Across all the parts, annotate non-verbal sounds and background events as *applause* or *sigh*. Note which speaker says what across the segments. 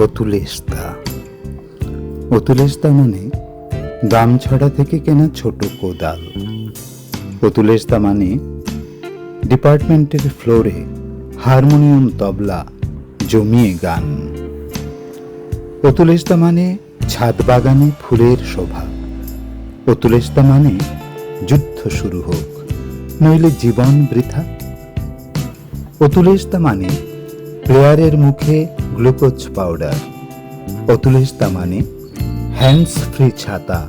Speaker 1: অতুলেস্তা অতুলেস্তা মানে দাম ছড়া থেকে কেনা ছোট কোদাল। অতুলেস্তা মানে ডিপার্টমেন্টের ফ্লোরে হারমোনিয়াম তবলা জমিয়ে গান। অতুলেস্তা মানে ছাদ বাগানে ফুলের শোভা। অতুলেস্তা মানে যুদ্ধ শুরু হোক, নইলে জীবন বৃথা। অতুলেস্তা মানে প্লেয়ারের মুখে গ্লুকোজ পাউডার। অতুলেস্তা মানে হ্যান্ডস ফ্রি ছাতা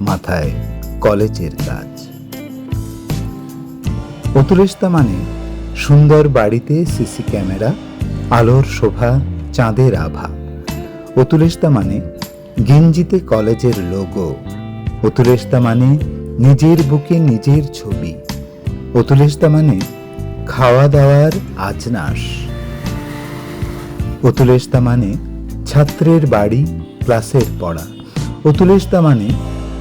Speaker 1: মাথায় কলেজের কাজ। অতুলেস্তা মানে সুন্দর বাড়িতে সিসি ক্যামেরা, আলোর শোভা, চাঁদের আভা। অতুলেস্তা মানে গেঞ্জিতে কলেজের লোগো অতুলেস্তা মানে নিজের বুকে নিজের ছবি। অতুলেস্তা মানে খাওয়া দাওয়ার আজনাস। অতুলেস্তা মানে ছাত্রের বাড়ি, ক্লাসের পড়া। অতুলেস্তা মানে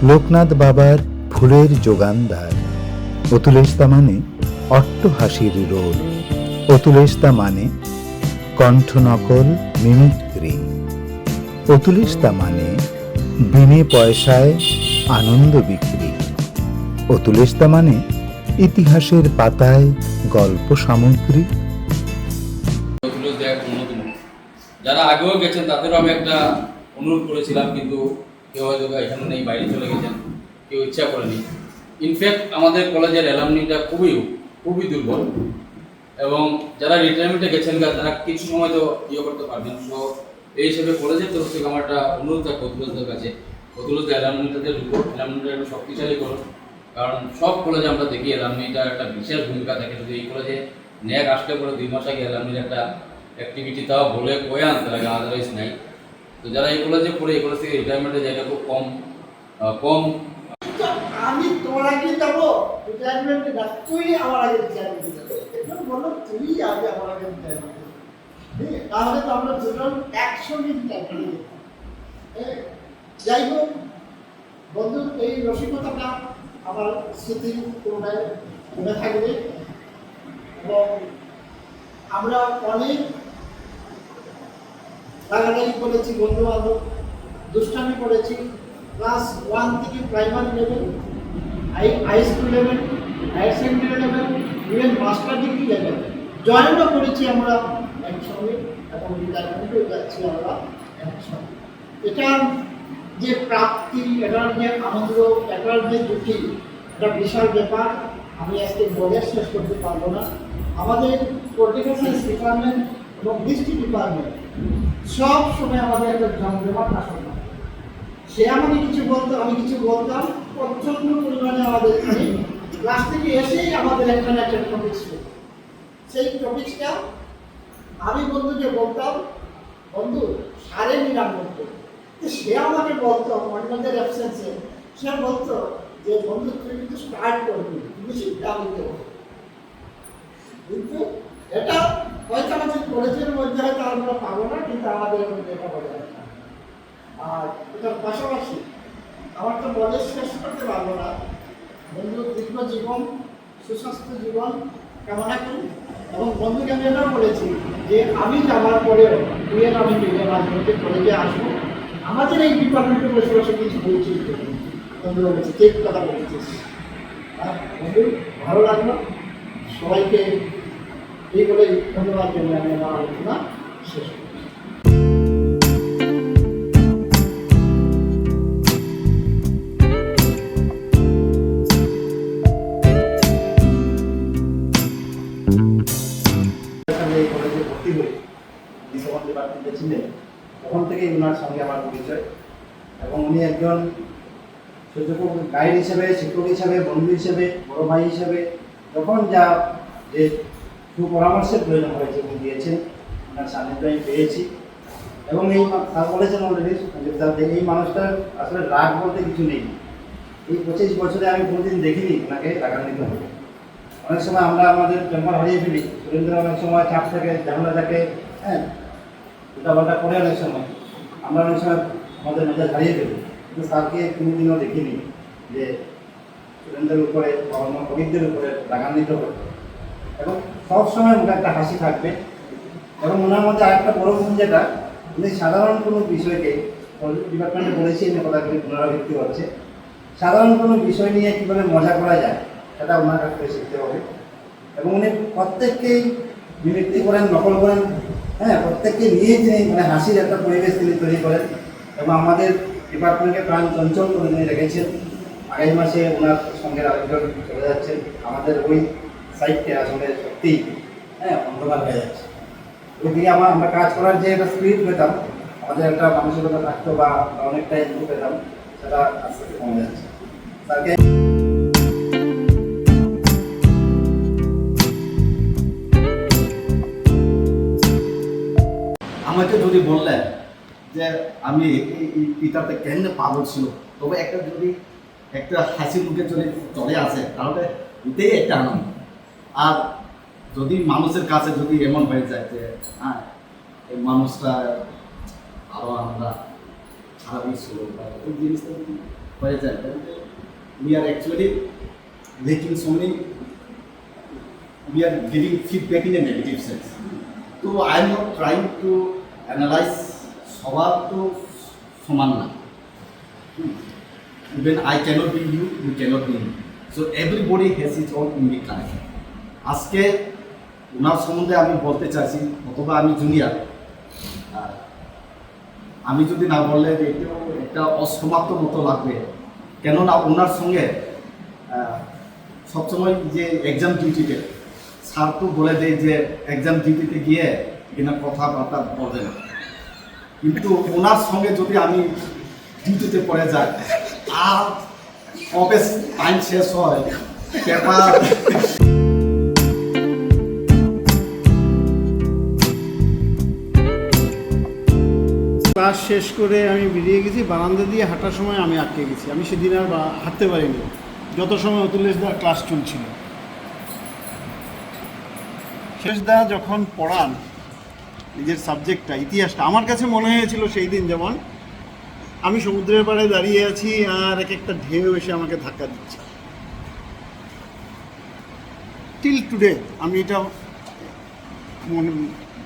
Speaker 1: লোকনাথ বাবার ফুলের যোগানদার। অতুলেস্তা মানে অট্টহাসির রোল। অতুলেস্তা মানে কণ্ঠনকল মিমিক্রি। অতুলেস্তা মানে বিনে পয়সায় আনন্দ বিক্রি। অতুলেস্তা মানে ইতিহাসের পাতায় গল্প সামগ্রী।
Speaker 2: যারা আগেও গেছেন, তাদেরও আমি একটা অনুরোধ করেছিলাম, কিন্তু কেউ হয়তো এখানে নেই, বাইরে চলে গেছেন, কেউ ইচ্ছা করেনি। ইনফ্যাক্ট আমাদের কলেজের অ্যালামনিটা খুবই খুবই দুর্বল। এবং যারা রিটায়ারমেন্টে গেছেন তারা কিছু সময় তো ইয়ে করতে পারবেন। সো এই হিসেবে কলেজের তরফ থেকে আমার একটা অনুরোধ থাকবে অতুলজদের কাছে। অতুলজদের অ্যালামনিটাতে ঢুকো অ্যালামনিটা একটু শক্তিশালী করো কারণ সব কলেজে আমরা দেখি অ্যালামনিটার একটা বিশেষ ভূমিকা থাকে। যদি এই কলেজে ন্যাক আসলে পরে, দুই মাস আগে অ্যালামনির একটা অ্যাক্টিভিটি তাও বলে কয়ে আনতে লাগে আদারওয়াইজ নাই। তো যারা এই কলেজে পড়ে কলেজ থেকে রিটায়ারমেন্টের জায়গা খুব কম কম।
Speaker 3: আমি তোমার আগে যাব রিটায়ারমেন্টে না তুই আমার আগে রিটায়ারমেন্টে যাব। বলল তুই আগে আমার আগে রিটায়ারমেন্টে তাহলে তো আমরা দুজন একসঙ্গে রিটায়ারমেন্টে যাই হোক, বন্ধু, এই রসিকতাটা আমার স্মৃতির কোনটায় মনে থাকবে? এবং আমরা অনেক রাগারাগি করেছি বন্ধু বান্ধব দুষ্টামি করেছি ক্লাস ওয়ান থেকে primary level high high school level higher secondary level even master degree level জয়েনও করেছি আমরা একসঙ্গে, এবং রিটায়ারমেন্টেও যাচ্ছি আমরা একসঙ্গে। এটা যে প্রাপ্তি এটার যে আনন্দ এটার যে দুটি এটা বিশাল ব্যাপার। আমি আজকে বলে শেষ করতে পারব না। আমাদের political science department district department সব সময় আমাদের একটা জমজমাট হয়। সে আমাকে কিছু বলতো, আমি কিছু বলতাম প্রচণ্ড পরিমাণে আমাদের এখানে ক্লাস থেকে এসেই আমাদের এখানে একটা টপিক ছিল। সেই টপিকটা আমি বন্ধুকে বলতাম, বন্ধু সারে নিরাম করতো তো সে আমাকে বলতো, অন্যদের অ্যাবসেন্সে সে বলতো যে, বন্ধু, তুই কিন্তু স্টার্ট করবি তুমি সিদ্ধান্ত কিন্তু এটা হয়তো আমাদের কলেজের মধ্যে হয়তো আমরা পাবো না, কিন্তু আমাদের মধ্যে বজায় আর এটার পাশাপাশি আমার তো বলে শেষ করতে পারব না। বন্ধুর দীর্ঘ জীবন, সুস্বাস্থ্য জীবন কামনা করি। এবং বন্ধুকে আমি এটাও বলেছি যে আমি যাওয়ার পরেও তুই আমি মাঝে মধ্যে কলেজে আসব। আমাদের এই ডিপার্টমেন্টে বসে বসে কিছু বলছি। বন্ধুরা বলছি ঠিক কথা বলেছিস। আর বন্ধু, ভালো লাগল। সবাইকে এই বলে ধন্যবাদ জন্য আমি আমার আলোচনা শেষ করছি।
Speaker 4: তখন থেকেই ওনার সঙ্গে আমার পরিচয়। এবং উনি একজন সুযোগ্য গাইড হিসেবে, শিক্ষক হিসেবে, বন্ধু হিসেবে, বড় ভাই হিসেবে, যখন যা যে সুপরামর্শের প্রয়োজন হয়েছে উনি দিয়েছেন ওনার সান্নিধ্য আমি পেয়েছি। এবং এই স্যার বলেছেন অলরেডি এই মানুষটার আসলে রাগ বলতে কিছু নেই। এই পঁচিশ বছরে আমি কোনোদিন দেখিনি ওনাকে রাগান্বিত হবে অনেক সময় আমরা আমাদের টেম্পার হারিয়ে ফেলি। সুরেন্দ্র অনেক সময় চাপ থাকে, ঝামেলা থাকে হ্যাঁ উল্টাপাল্টা করে অনেক সময়। আমরা অনেক সময় আমাদের মেজাজ হারিয়ে ফেলি। কিন্তু স্যারকে কোনোদিনও দেখিনি যে সুরেন্দ্রের উপরে বা অন্য কবিদের উপরে রাগান্বিত হবে এবং সবসময় মুখে একটা হাসি থাকবে। এবং ওনার মধ্যে আরেকটা বড় গুণ যেটা,
Speaker 5: উনি সাধারণ কোনো বিষয়কে ডিপার্টমেন্টে বলেছি আমি কথাগুলি পুনরাবৃত্তি হচ্ছে সাধারণ কোনো বিষয় নিয়ে কীভাবে মজা করা যায়, সেটা ওনার কাছ থেকে শিখতে হবে। এবং উনি প্রত্যেককেই বিবৃতি করেন, নকল করেন। হ্যাঁ প্রত্যেককে নিয়ে তিনি মানে হাসির একটা পরিবেশ তিনি তৈরি করেন। এবং আমাদের ডিপার্টমেন্টকে প্রাণ চঞ্চল করে তিনি রেখেছেন। আগামী মাসে ওনার সঙ্গে আরেকজন চলে যাচ্ছেন, আমাদের ওই সাইডটা আসলে সত্যিই হ্যাঁ অন্ধকার হয়ে যাচ্ছে। ওইদিকে আমার, আমরা কাজ করার যে একটা স্পিরিট পেতাম, আমাদের একটা মানসিকতা থাকতো বা অনেকটা ইনপুট পেতাম, সেটা আস্তে আস্তে কমে যাচ্ছে। তাকে
Speaker 6: আমাকে যদি বললেন যে আমি এই- পিতাতে কেন পাগল ছিল, তবে একটা যদি একটা হাসি মুখে যদি চলে আসে, তাহলে এটাই একটা আনন্দ। আর যদি মানুষের কাছে যদি এমন হয়ে যায় যে হ্যাঁ এই মানুষটা আরও আমরা খারাপই ছিল বা এই জিনিসটা যদি হয়ে যায়। তাহলে we are actually lacking so many we are feedback in a negative sense. তো I am not trying to analyse সবার তো সমান না। Even I can't be you you can't be you so everybody has his own unique connection আজকে ওনার সম্বন্ধে আমি বলতে চাইছি, অথবা আমি জুনিয়র। আমি যদি না বললে একটা অসমাপ্ত মতো লাগবে, কেননা ওনার সঙ্গে সবসময় যে এক্সাম ডিউটিতে স্যার তো বলে দেয় যে এক্সাম ডিউটিতে গিয়ে এখানে কথাবার্তা বলবে না। কিন্তু ওনার সঙ্গে যদি আমি ডিউটিতে পড়ে যাই, আর কবে টাইম শেষ হয়, পেপার
Speaker 4: ক্লাস শেষ করে আমি বেরিয়ে গেছি, বারান্দা দিয়ে হাঁটার সময় আমি আটকে গেছি। আমি সেদিন আর হাঁটতে পারিনি। যত সময় অতুলেশদার ক্লাস চলছিল। শেষদা যখন পড়ান, নিজের সাবজেক্টটা, ইতিহাসটা, আমার কাছে মনে হয়েছিল সেই দিন যেমন, আমি সমুদ্রের পাড়ে দাঁড়িয়ে আছি আর এক একটা ঢেউ এসে আমাকে ধাক্কা দিচ্ছে। টিল টুডে আমি এটা মনে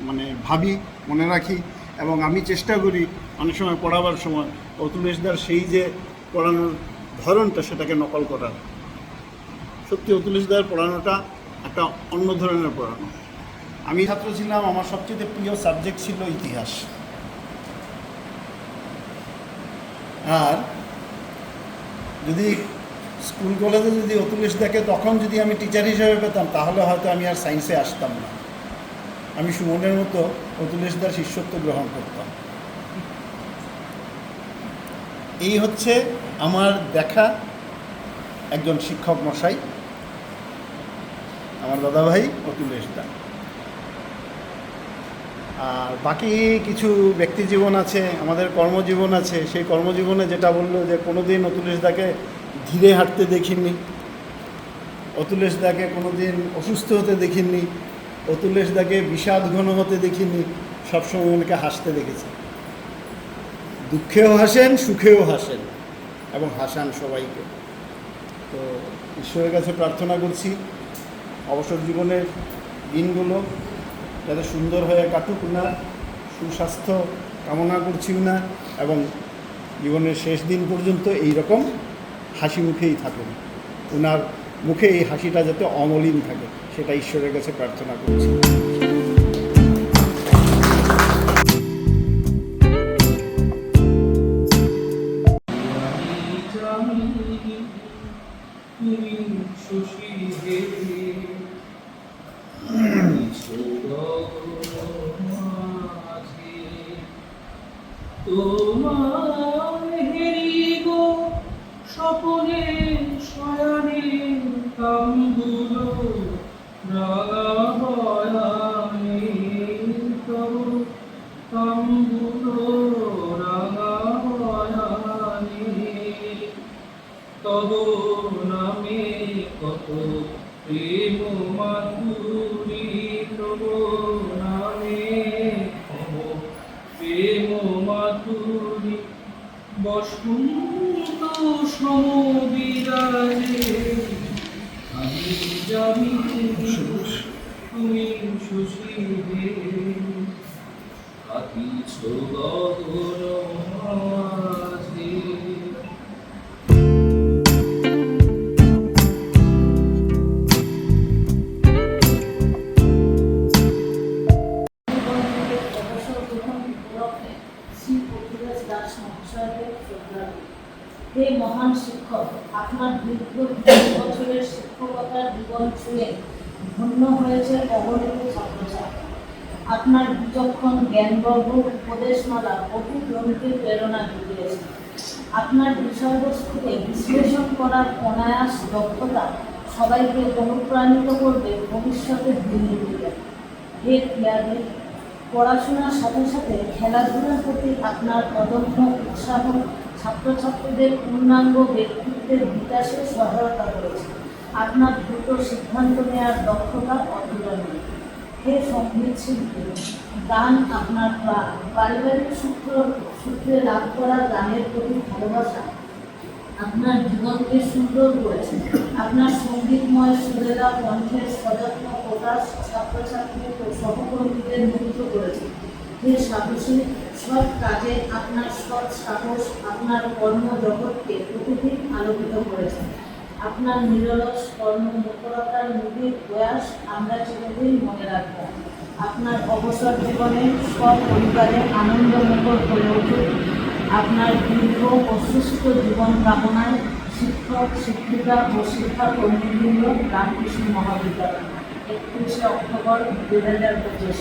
Speaker 4: মানে ভাবি, মনে রাখি। এবং আমি চেষ্টা করি অনেক সময় পড়াবার সময় অতুলেশদার সেই যে পড়ানোর ধরনটা সেটাকে নকল করার সত্যি অতুলেশদার পড়ানোটা একটা অন্য ধরনের পড়ানো। আমি ছাত্র ছিলাম, আমার সবচেয়ে প্রিয় সাবজেক্ট ছিল ইতিহাস। আর যদি স্কুল কলেজে যদি অতুলেশ দেখে তখন যদি আমি টিচার হিসেবে পেতাম, তাহলে হয়তো আমি আর সায়েন্সে আসতাম না। আমি সুমনের মতো অতুলেশ অতুলেশদার শিষ্যত্ব গ্রহণ করতাম। এই হচ্ছে আমার দেখা একজন শিক্ষক মশাই, আমার দাদাভাই অতুলেশ দা আর বাকি কিছু ব্যক্তি জীবন আছে, আমাদের কর্মজীবন আছে, সেই কর্মজীবনে যেটা বলল যে কোনোদিন অতুলেশ দাকে ধীরে হাঁটতে দেখিনি অতুলেশ দাকে কোনোদিন অসুস্থ হতে দেখিনি অতুলেশ দাকে বিষাদ ঘন হতে দেখিনি, সবসময় ওনাকে হাসতে দেখেছি। দুঃখেও হাসেন, সুখেও হাসেন, এবং হাসান সবাইকে। তো ঈশ্বরের কাছে প্রার্থনা করছি, অবসর জীবনের দিনগুলো যাতে সুন্দর হয়ে কাটুক না, সুস্বাস্থ্য কামনা করছি না, এবং জীবনের শেষ দিন পর্যন্ত এই রকম হাসি মুখেই থাকুন। ওনার মুখে এই হাসিটা যাতে অমলিন থাকে। সেটা ঈশ্বরের কাছে প্রার্থনা করছি।
Speaker 7: স্বপনে শয়নে কামগুলো কত প্রেম মাধুরী তব প্রেম বসন্ত সমবিরাজে আমি জানি তুমি সুশীলে হাত কিছু গগন মাঝে
Speaker 8: অবসর গ্রহণ উপলক্ষে শ্রী পৃথ্বীরাজ দাস মহাশয়কে শ্রদ্ধাঞ্জলি। হে মহান শিক্ষক, আপনার দীর্ঘ বছরের শিক্ষকতার জীবন ছুঁয়ে ধন্য হয়েছে ছাত্রছাত্রী আপনার বিচক্ষণ জ্ঞানবর্গ উপদেশমালা বহু জনকে প্রেরণা জুগিয়েছে আপনার বিষয়বস্তুকে বিশ্লেষণ করার অনায়াস দক্ষতা সবাইকে অনুপ্রাণিত করবে ভবিষ্যতের দিনগুলিতে হে ক্রীড়াবিদ পড়াশোনার সাথে সাথে খেলাধুলার প্রতি আপনার অদম্য উৎসাহ ছাত্রছাত্রীদের পূর্ণাঙ্গ ব্যক্তিত্বের বিকাশে সহায়তা করেছে। আপনার দ্রুত সিদ্ধান্ত নেওয়ার দক্ষতা অতুলনীয়। হে সংগীত শিল্পী গান আপনার প্রাণ পারিবারিক সূত্র, সূত্রে লাভ করা গানের প্রতি ভালোবাসা আপনার জীবনকে সুন্দর করেছে। আপনার সঙ্গীতময় সুরেলা কণ্ঠের সযত্ন প্রকাশ ছাত্রছাত্রী ও সহকর্মীদের মুগ্ধ করেছে। যে সাহসী সব কাজে আপনার সৎ সাহস, আপনার কর্মজগৎকে প্রতিদিন আলোকিত করেছে। আপনার নিরলস কর্মমুখরতার নিবিড় প্রয়াস আমরা চিরদিন মনে রাখব। আপনার অবসর জীবনে সব পরিবারে আনন্দমুখর হয়ে উঠুক। আপনার দীর্ঘ ও সুস্থ জীবন কামনায় শিক্ষক শিক্ষিকা ও শিক্ষা কর্মীবৃন্দ রামকৃষ্ণ মহাবিদ্যালয় একত্রিশে অক্টোবর দু হাজার পঁচিশ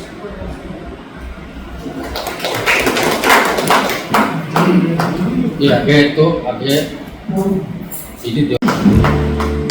Speaker 2: আগে তো আগে এটি
Speaker 9: Thank you.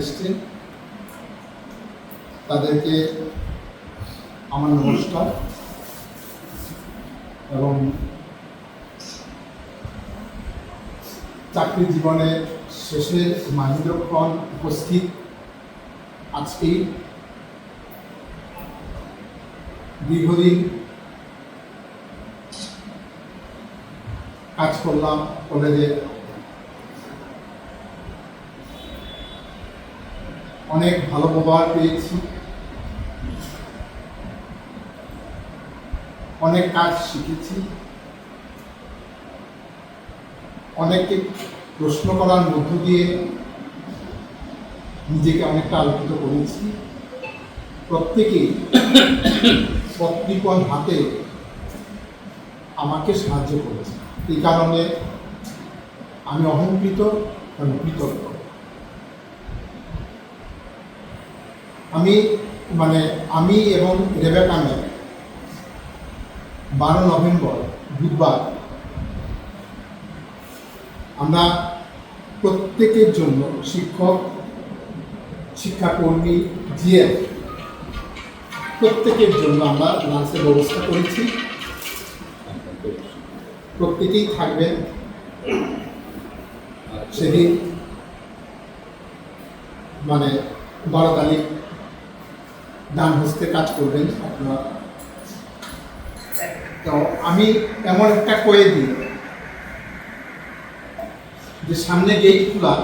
Speaker 9: এসছেন। তাদেরকে আমার নমস্কার এবং চাকরি জীবনের শেষে মাহিন্দ্রক্ষণ উপস্থিত। আজকেই দীর্ঘদিন কাজ করলাম কলেজে অনেক ভালো ব্যবহার পেয়েছি। অনেক কাজ শিখেছি। অনেককে প্রশ্ন করার মধ্য দিয়ে নিজেকে অনেকটা আলোকিত করেছি। প্রত্যেকেই পত্রিকন হাতে আমাকে সাহায্য করেছে। এই কারণে আমি অহংকৃত এবং কৃতজ্ঞ। আমি মানে আমি এবং রেবেকা ম্যাম বারো নভেম্বর, বুধবার। আমরা প্রত্যেকের জন্য শিক্ষক, শিক্ষাকর্মী, জিএম, প্রত্যেকের জন্য আমরা লাঞ্চের ব্যবস্থা করেছি। প্রত্যেকেই থাকবেন। সেদিন মানে বারো তারিখ ডান হস্তে কাজ করবেন আপনারা। তো আমি এমন একটা কয়ে দিই, যে সামনে গেট খোলা,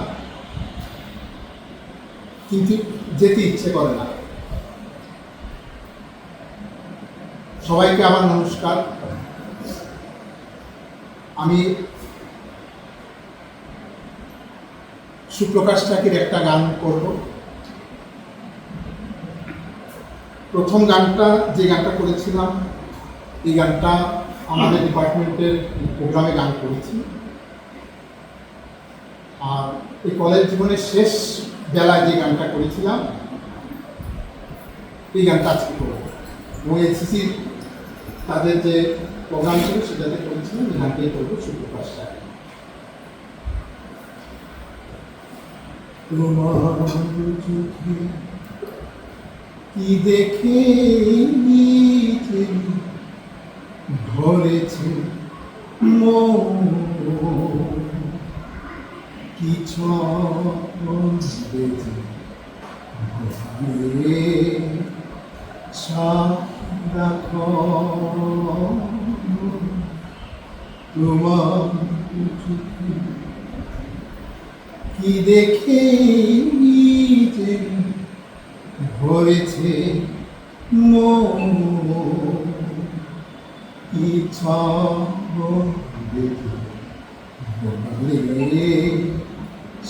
Speaker 9: কিন্তু যেতে ইচ্ছে করে না। সবাইকে আমার নমস্কার। আমি সুপ্রকাশ ঠাকের একটা গান করব। প্রথম গানটা, যে গানটা করেছিলাম, এই গানটা আমাদের ডিপার্টমেন্টের প্রোগ্রামে গান করেছি। আর এই কলেজ জীবনের শেষ বেলায় যে গানটা করেছিলাম, এই গানটা আজকে করব। এবং এনসিসি তাদের যে প্রোগ্রাম ছিল, সেটাতে করেছিলাম এই গানটাই করব সুপ্রকাশ চোখে কি দেখে ভরেছে মন। কি ভরে সারাখ তোমার কি দেখে যে বলে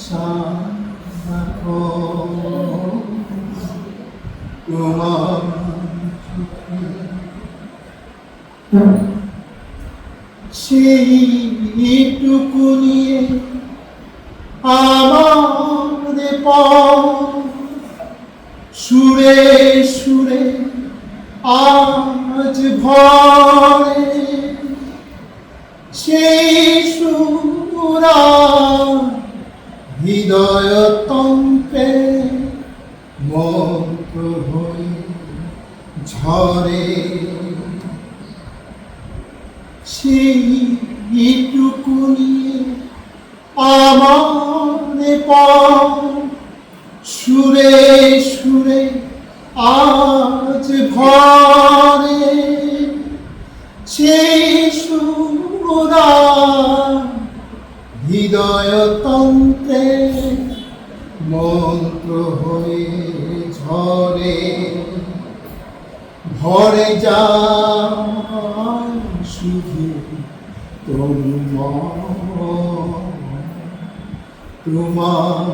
Speaker 9: সারাখ তোমার চোখে সেইটুকু নিয়ে আমার পথ সুরে সুরে আজ ভরে সেই সুরা হৃদয় তন্ত্রে মন্ত্র হয়ে ঝরে। সেইটুকু নিয়ে আমার পথ সুরে সুরে আজ ভরে সেই সুরা হৃদয় তন্ত্রে মন্ত্র হয়ে ঝরে। ভরে যা শুধু তোমার তোমার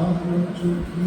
Speaker 9: চোখে।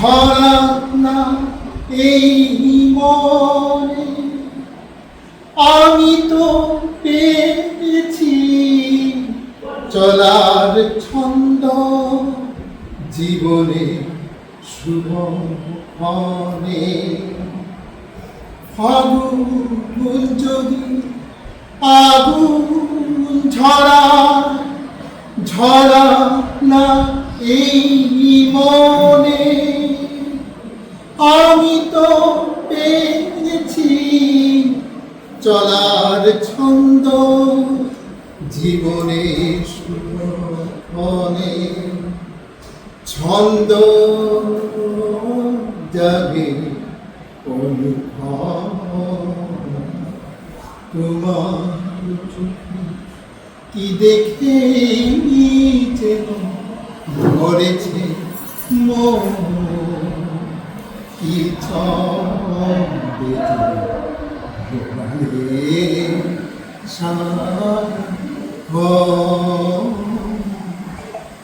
Speaker 9: ঝরা না এই মনে। আমি তো পেয়েছি চলার ছন্দ, জীবনে শুভ ক্ষণে। ফাগুন যদি আগুন ঝরা ঝরা না এই মনে। আমি তো পেয়েছি চলার ছন্দ জীবনে সুখনে ছন্দ অনুভব। তোমার কি দেখে যেন ভরেছে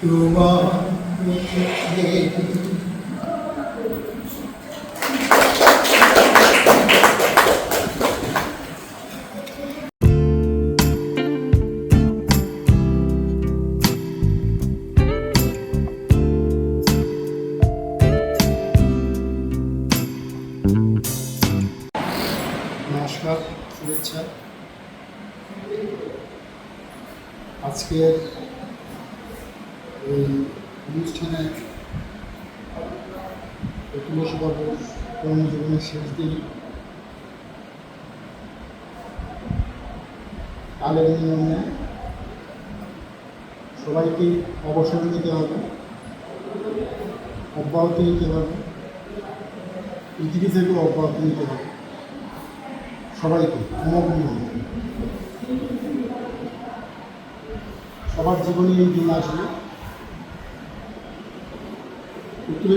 Speaker 9: তোমার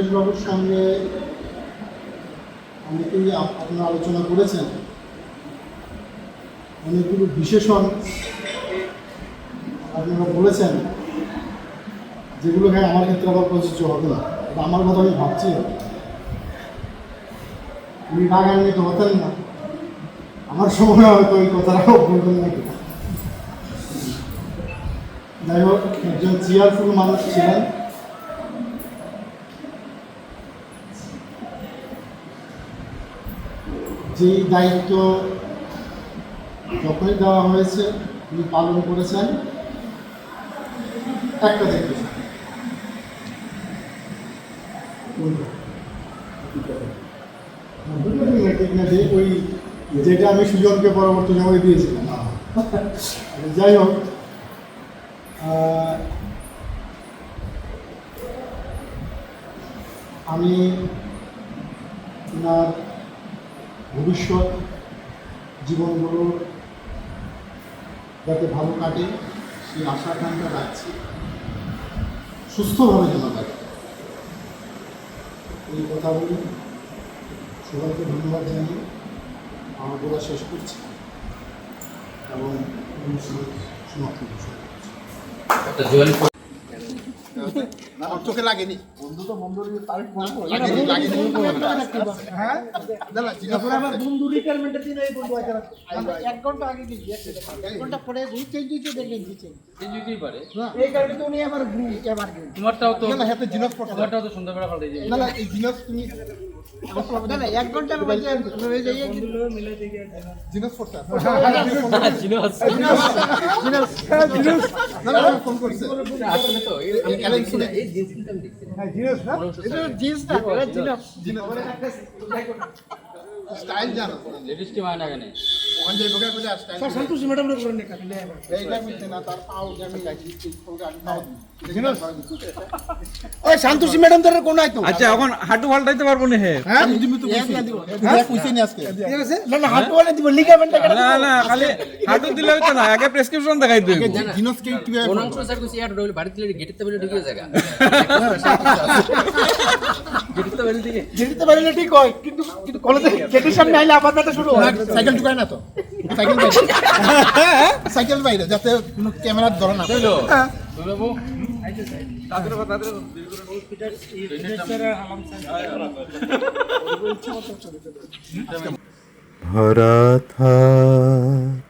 Speaker 9: বাবুর সঙ্গে অনেকেই আপ- আপনারা আলোচনা করেছেন। অনেকগুলো বিশেষণ আপনারা বলেছেন, যেগুলো হ্যাঁ আমার ক্ষেত্রে আবার প্রযোজ্য হবে না। আমার কথা আমি ভাবছি। উনি রাগান্বিত হতেন না। আমার সময় হয়তো ওই কথাটাও বলবেন নাকি যাই হোক, একজন চেয়ারফুল মানুষ ছিলেন। যেই দায়িত্ব যখনই দেওয়া হয়েছে, তিনি পালন করেছেন, একটা যে ওই যেটা আমি সুজনকে পরবর্তী সময় দিয়েছিলাম। যাই হোক আমি ওনার ভবিষ্যৎ জীবনগুলো যাতে ভালো কাটে, সেই আশা আকাঙ্ক্ষা রাখছি। সুস্থভাবে যেন কাটে। এই কথা বলি সবাইকে ধন্যবাদ জানিয়ে আমার বলা শেষ করছি এবং অনুষ্ঠান সমাপ্তি করছি।
Speaker 2: একটা
Speaker 9: চোখে লাগেনি। বন্ধু তো বন্ধু লাগেনি লাগেনি। হ্যাঁ? দাদা
Speaker 3: তারপরে আমার বন্ধু রিটায়ারমেন্টের দিন এই বন্ধু আছে এক ঘণ্টা আগে গেছি এক ঘণ্টা পরে ঘুরে চেঞ্জ দিতে দেখলেন কি চেঞ্জ
Speaker 2: যেতেই পারে।
Speaker 3: এই কারণে তো উনি আমার ঘুরি এবার
Speaker 2: তোমারটাও তো
Speaker 9: না না হাতে জিনিস পড়তে
Speaker 2: তোমারটাও তো সন্ধ্যাবেলা পাল্টে যাবে
Speaker 9: না না এই জিনিস তুমি
Speaker 3: এক মধ্যে হয়ে যাইয়ে
Speaker 9: জিনিস পড়তে না না *laughs* ফোন করছে।
Speaker 2: আসলে তো এই-
Speaker 9: না অ্যালেন শুনে
Speaker 3: এটা জিন্স না জিন্স।
Speaker 2: মায়না কেন
Speaker 3: আইতো
Speaker 10: আচ্ছা এখন হাঁটু পাল্টাইতে পারব না হে?
Speaker 9: হ্যাঁ? তুমি তো হ্যাঁ? নি আজকে।
Speaker 3: ঠিক আছে? না না হাত বলে দিব লিগামেন্ট
Speaker 10: না না খালি হাঁটু দিলে হইতো না আগে প্রেসক্রিপশন দেখাই
Speaker 9: জিনিস কে কি
Speaker 7: স্যার কইছে রইল গেটের তেলে ঢুকে জায়গা। ঢুকে
Speaker 3: যেতে পারলে ঠিক হয় কিন্তু কিন্তু কলেজে গেটের সামনে আইলে আবার শুরু হয়।
Speaker 9: সাইকেল ঢুকায় না তো। সাইকেল বাইরে। সাইকেল বাইরে যাতে কোনো ক্যামেরার ধরে না
Speaker 2: বাবু
Speaker 11: ভরা থাক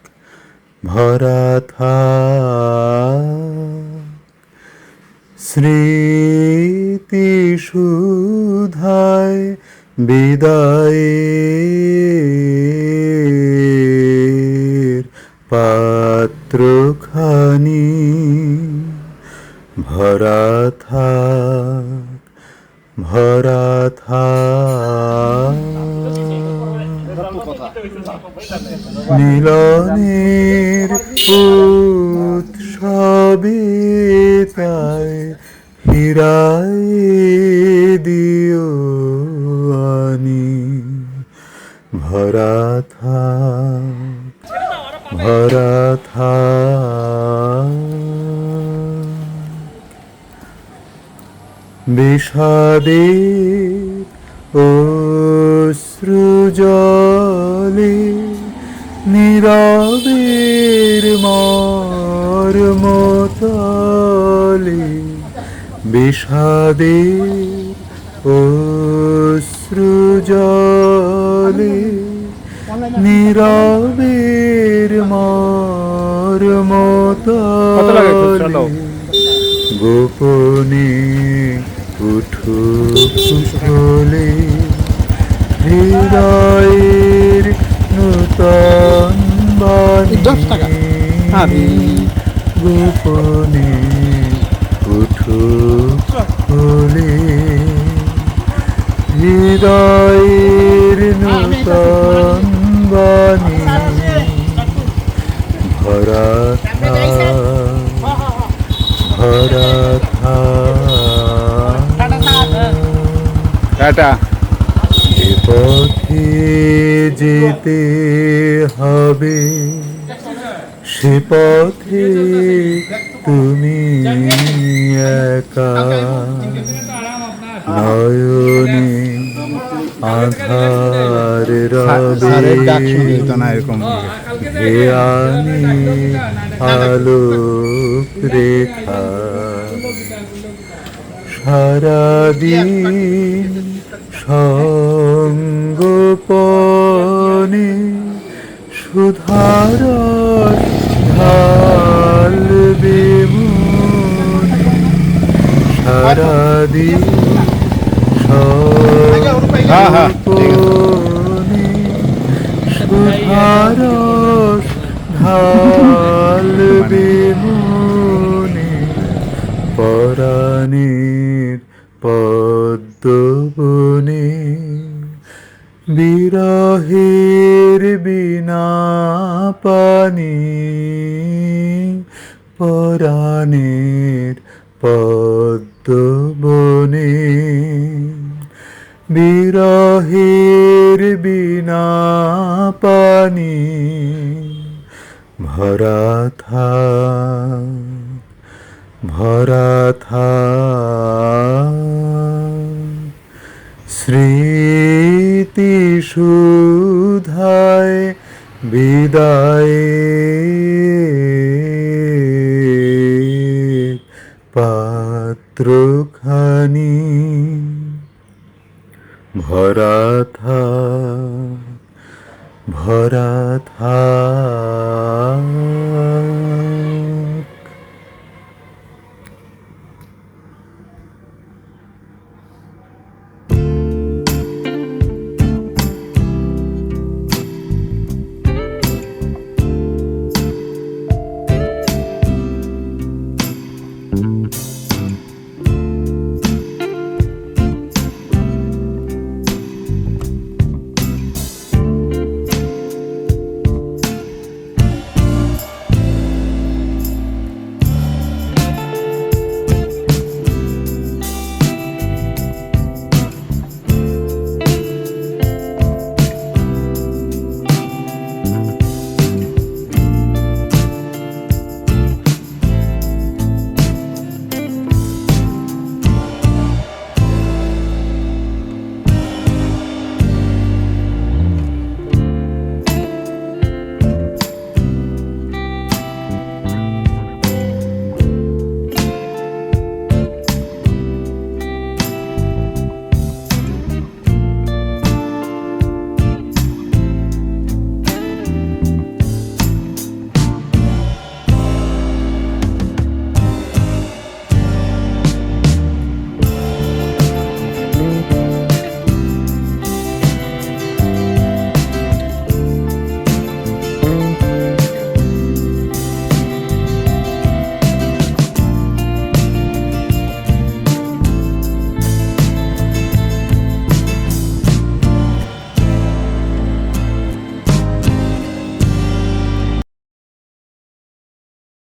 Speaker 11: ভরা থাক। স্মৃতি সুধায় বিদায়ের পাত্রখানি ভরা থাক ভরা থাক। মিলনের উৎসবে ভরা থা ভরা থাক বিষাদে অশ্রুজলে নীরবের মর্মতলে বিষাদে ও অশ্রুজলে নীরবের মর্মতলে গোপনে উঠু ফুলে হৃদয়ের নূতন বাণী গোপনে উঠু ফুলে হৃদয়ের নূতন বাণী ভরা ভরা
Speaker 10: টাটা।
Speaker 11: এ যেতে হবে সে পথে তুমি একা। নয়নে আধার রবে হে আমি আলোক রেখা সারাদিন সঙ্গোপনে সুধার ঢালবে মন সারাদিন সঙ্গোপনে সুধার ঢালবে মনে পরাণের পদ্মবনে বিরহের বিনা পানি পরাণের পদ্মবনে বিরহের বিনা পানি ভরা থা ভরা থা স্মৃতি সুধায় বিদায় পাত্রখানি ভরা থা ভরা থা